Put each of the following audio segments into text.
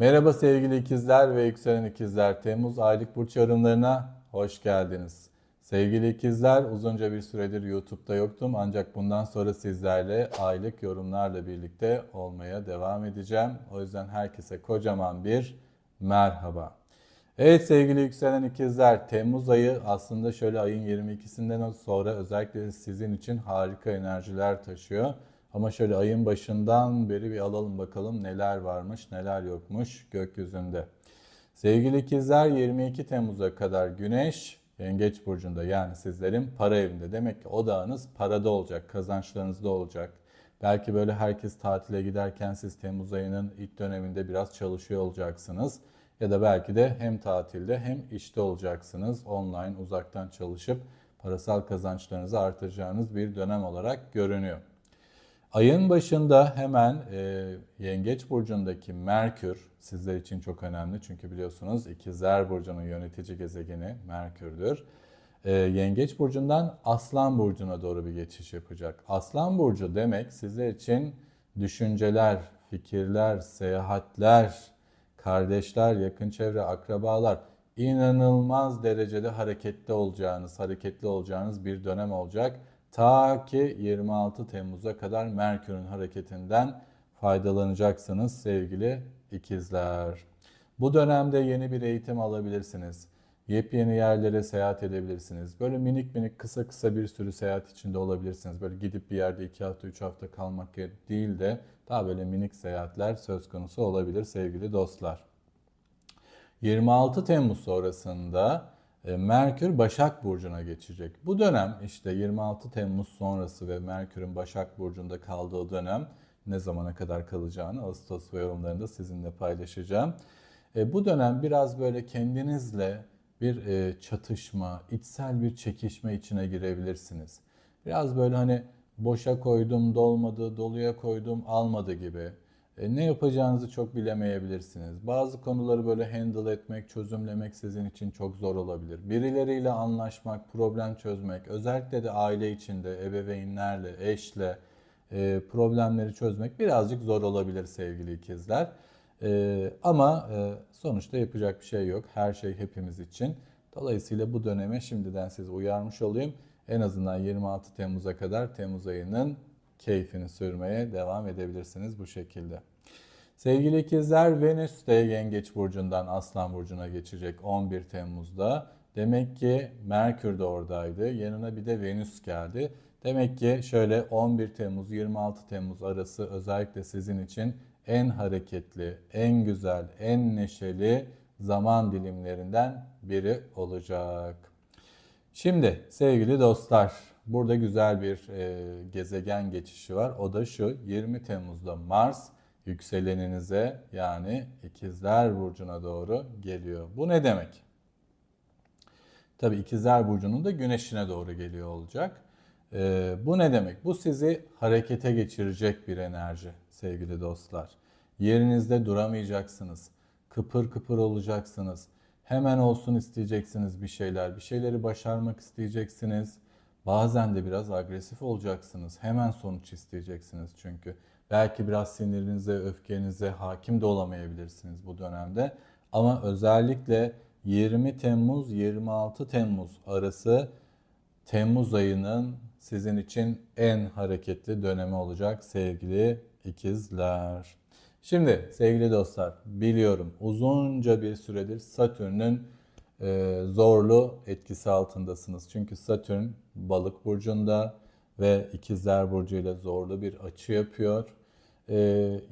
Merhaba sevgili ikizler ve yükselen ikizler. Temmuz aylık burç yorumlarına hoş geldiniz. Sevgili ikizler uzunca bir süredir YouTube'da yoktum ancak bundan sonra sizlerle aylık yorumlarla birlikte olmaya devam edeceğim. O yüzden herkese kocaman bir merhaba. Evet sevgili yükselen ikizler Temmuz ayı aslında şöyle ayın 22'sinden sonra özellikle sizin için harika enerjiler taşıyor. Ama şöyle ayın başından beri bir alalım bakalım neler varmış neler yokmuş gökyüzünde. Sevgili ikizler 22 Temmuz'a kadar Güneş Yengeç Burcu'nda yani sizlerin para evinde. Demek ki odağınız parada olacak, kazançlarınızda olacak. Belki böyle herkes tatile giderken siz Temmuz ayının ilk döneminde biraz çalışıyor olacaksınız. Ya da belki de hem tatilde hem işte olacaksınız. Online, uzaktan çalışıp parasal kazançlarınızı artıracağınız bir dönem olarak görünüyor. Ayın başında hemen e, Yengeç Burcu'ndaki Merkür sizler için çok önemli. Çünkü biliyorsunuz İkizler Burcu'nun yönetici gezegeni Merkür'dür. E, Yengeç Burcu'ndan Aslan Burcu'na doğru bir geçiş yapacak. Aslan Burcu demek sizler için düşünceler, fikirler, seyahatler, kardeşler, yakın çevre, akrabalar inanılmaz derecede hareketli olacağınız, hareketli olacağınız bir dönem olacak. Ta ki 26 Temmuz'a kadar Merkür'ün hareketinden faydalanacaksınız sevgili ikizler. Bu dönemde yeni bir eğitim alabilirsiniz. Yepyeni yerlere seyahat edebilirsiniz. Böyle minik minik kısa kısa bir sürü seyahat içinde olabilirsiniz. Böyle gidip bir yerde 2 hafta 3 hafta kalmak değil de daha böyle minik seyahatler söz konusu olabilir sevgili dostlar. 26 Temmuz sonrasında Merkür Başak Burcu'na geçecek. Bu dönem işte 26 Temmuz sonrası ve Merkür'ün Başak Burcu'nda kaldığı dönem ne zamana kadar kalacağını Ağustos ve yorumlarında sizinle paylaşacağım. E, bu dönem biraz böyle kendinizle bir e, çatışma, içsel bir çekişme içine girebilirsiniz. Biraz böyle hani boşa koydum, dolmadı, doluya koydum, almadı gibi. E, ne yapacağınızı çok bilemeyebilirsiniz. Bazı konuları böyle handle etmek, çözümlemek sizin için çok zor olabilir. Birileriyle anlaşmak, problem çözmek, özellikle de aile içinde, ebeveynlerle, eşle e, problemleri çözmek birazcık zor olabilir sevgili ikizler. E, ama sonuçta yapacak bir şey yok. Her şey hepimiz için. Dolayısıyla bu döneme şimdiden sizi uyarmış olayım. En azından 26 Temmuz'a kadar Temmuz ayının keyfini sürmeye devam edebilirsiniz bu şekilde. Sevgili ikizler Venüs de Yengeç Burcu'ndan Aslan Burcu'na geçecek 11 Temmuz'da. Demek ki Merkür de oradaydı. Yanına bir de Venüs geldi. Demek ki şöyle 11 Temmuz 26 Temmuz arası özellikle sizin için en hareketli, en güzel, en neşeli zaman dilimlerinden biri olacak. Şimdi sevgili dostlar Burada güzel bir e, gezegen geçişi var. O da şu 20 Temmuz'da Mars yükseleninize yani İkizler Burcu'na doğru geliyor. Bu ne demek? Tabi İkizler Burcu'nun da güneşine doğru geliyor olacak. E, bu ne demek? Bu sizi harekete geçirecek bir enerji sevgili dostlar. Yerinizde duramayacaksınız. Kıpır kıpır olacaksınız. Hemen olsun isteyeceksiniz bir şeyler. Bir şeyleri başarmak isteyeceksiniz Bazen de biraz agresif olacaksınız. Hemen sonuç isteyeceksiniz çünkü. Belki biraz sinirinize, öfkenize hakim de olamayabilirsiniz bu dönemde. Ama özellikle 20 Temmuz 26 Temmuz arası Temmuz ayının sizin için en hareketli dönemi olacak sevgili ikizler. Şimdi sevgili dostlar biliyorum uzunca bir süredir Satürn'ün e, zorlu etkisi altındasınız. Çünkü Satürn balık burcunda ve ikizler burcu ile zorlu bir açı yapıyor. E,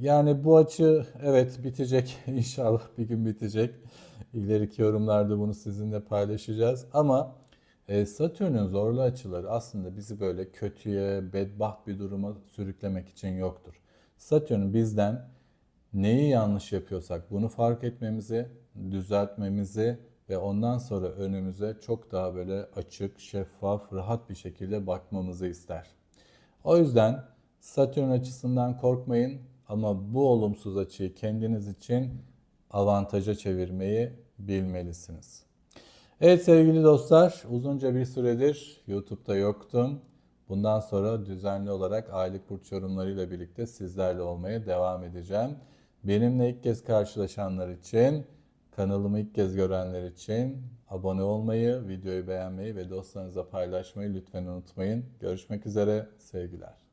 yani bu açı evet bitecek inşallah bir gün bitecek. İleriki yorumlarda bunu sizinle paylaşacağız. Ama e, Satürn'ün zorlu açıları aslında bizi böyle kötüye, bedbaht bir duruma sürüklemek için yoktur. Satürn bizden neyi yanlış yapıyorsak bunu fark etmemizi, düzeltmemizi ve ondan sonra önümüze çok daha böyle açık, şeffaf, rahat bir şekilde bakmamızı ister. O yüzden Satürn açısından korkmayın ama bu olumsuz açıyı kendiniz için avantaja çevirmeyi bilmelisiniz. Evet sevgili dostlar, uzunca bir süredir YouTube'da yoktum. Bundan sonra düzenli olarak aylık burç yorumlarıyla birlikte sizlerle olmaya devam edeceğim. Benimle ilk kez karşılaşanlar için, kanalımı ilk kez görenler için abone olmayı, videoyu beğenmeyi ve dostlarınızla paylaşmayı lütfen unutmayın. Görüşmek üzere, sevgiler.